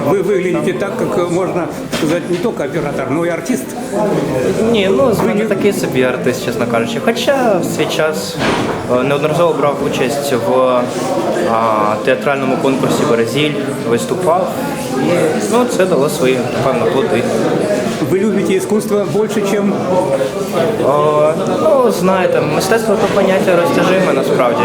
выглядите, приємно. вы выглядите так, как можно сказать не только оператор, но и артист. Ні, ну з мене такий собі артист, чесно кажучи. Хоча в свій час е, неодноразово брав участь в а, театральному конкурсі Березіль, виступав. І ну, це дало свої певно плоди. Вы любите искусство больше, чем О, ну, знаєте, мистецтво то поняття розтяжиме насправді.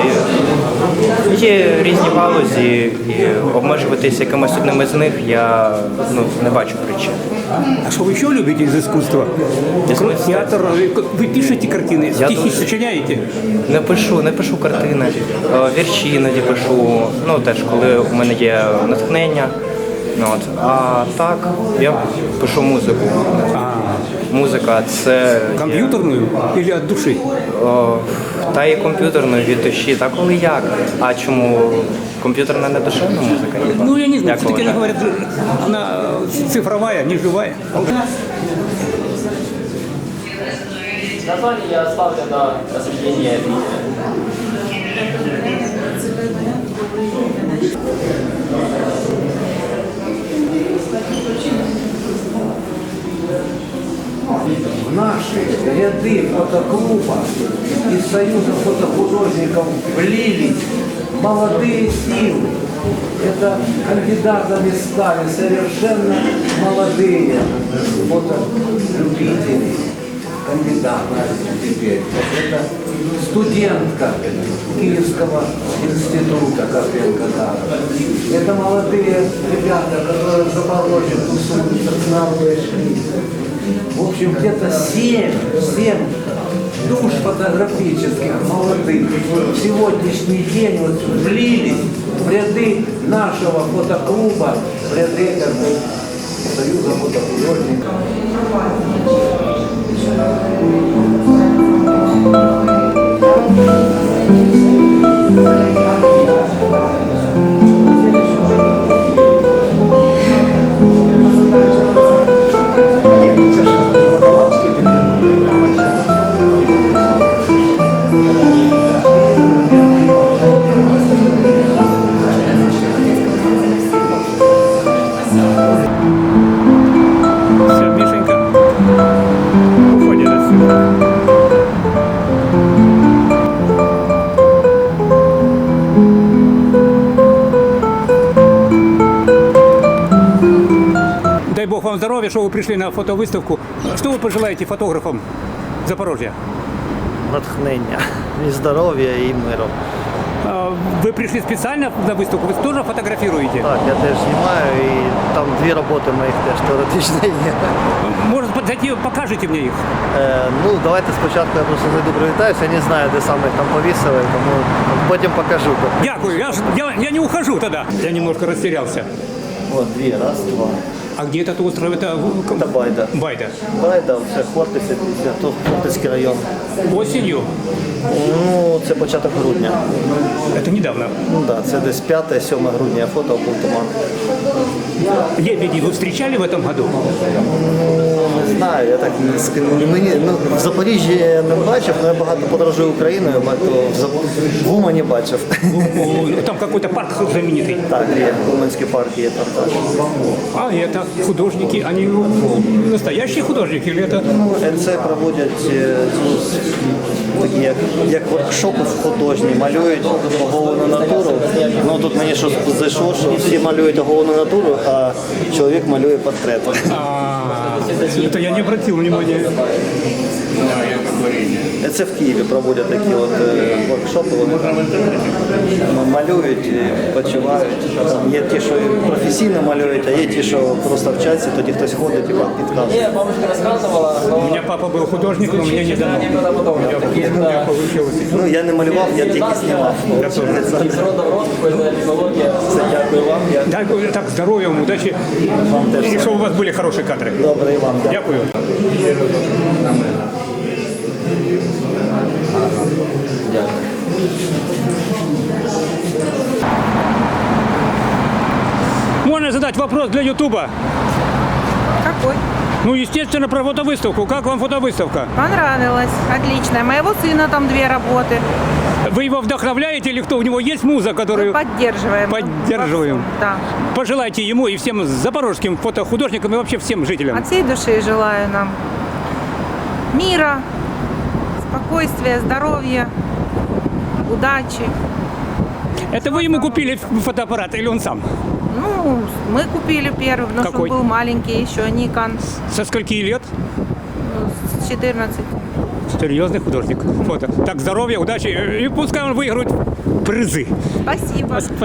Є різні галузі, і обмежуватись якимось одним із них я ну, не бачу причин. А что вы еще любите из искусства? Из Кроме искусства. театр, вы пишете картины, Я стихи тоже. сочиняете? Не пишу, не пишу картини, е, вірші іноді пишу. Ну теж коли у мене є натхнення. Ну, От. А так, я пишу музику. Музика це є, Компьютерную или от души? о, та і комп'ютерною від душі. Так коли як? А чому комп'ютерна не душевна музика? Ну, я не знаю, Як все-таки вважаєте? говорят, она цифровая, не живая. Название я оставлю на видео. Ряды фотоклуба из Союза фотохудожников влились молодые силы. Это кандидатами стали совершенно молодые фотолюбители, кандидаты теперь. Это студентка Киевского института Карпенко Это молодые ребята, которые в Запорожье тусуются, к нам пришли. В общем, где-то семь, семь душ фотографических молодых в сегодняшний день вот влились в ряды нашего фотоклуба, в ряды как бы, вам здоровья, что вы пришли на фотовыставку. Что вы пожелаете фотографам Запорожья? натхнення, і здоров'я, і миру. А, Вы пришли специально на выставку, вы тоже фотографируете? Так, я теж знімаю, і там дві роботи моїх теж теоретичні є. Может, зайти, покажете мне их? Е, ну, давайте спочатку я просто зайду привітаюся, я не знаю, де саме їх там повісили, тому потім покажу. Дякую, я, ж- я, я не ухожу тогда. Я немножко растерялся. От дві, раз, два. А где этот остров? Это в- Це Байда. Байда. Байда, це Хортиця, це тут Хортицький район. Осенью? Ну, це початок грудня. Это недавно. Ну так, да, це десь 5-7 грудня я фото був туман. Лебеди вы встречали в этом году? Не знаю, я так не ск- мені ну в Запоріжжі я не бачив, але я багато подорожую Україною, багато в, Зап- в Умані бачив. О, Там какой-то парк знаменитый. Так, є Уманський парк є там теж. А это Художники, они настоящие художники или это? НЦ проводять е, ну, такі як, як воркшопи художні, малюють оголену натуру. Ну тут мені щось зайшло, що всі малюють оголену натуру, а чоловік малює портрет. А, это я не обратил внимания. Це в Києві проводять такі от е, воркшопи, вони там малюють, і почувають. Є ті, що і професійно малюють, а є ті, що просто вчаться, тоді хтось ходить і вам підказує. Мне бабушка рассказывала, но У меня папа был художник, но у меня не дано. не фотограф. Такие, У меня получилось. Ну я не малював, я тільки знімав. Из рода в рот, какой-то технология. Дай так здоров'я, вам, удачі і щоб у вас были хорошие кадры. Добре, і вам. Дякую. Можно задать вопрос для Ютуба? Какой? Ну, естественно, про фотовыставку. Как вам фотовыставка? Понравилось, отлично. Моего сына там две работы. Вы его вдохновляете или кто? У него есть муза, Мы которую... поддерживаем. Поддерживаем. Всем, Да. Пожелайте ему и всем запорожским фотохудожникам и вообще всем жителям. От всей души желаю нам мира, спокойствия, здоровья, удачи. Это вы ему купили фотоаппарат или он сам? Ну, мы купили первый, потому Какой? что он был маленький еще, Никон Со скольки лет? с 14. Серьезный художник. Фото. Так, здоровья, удачи. И пускай он выиграет призы. Спасибо. Спасибо.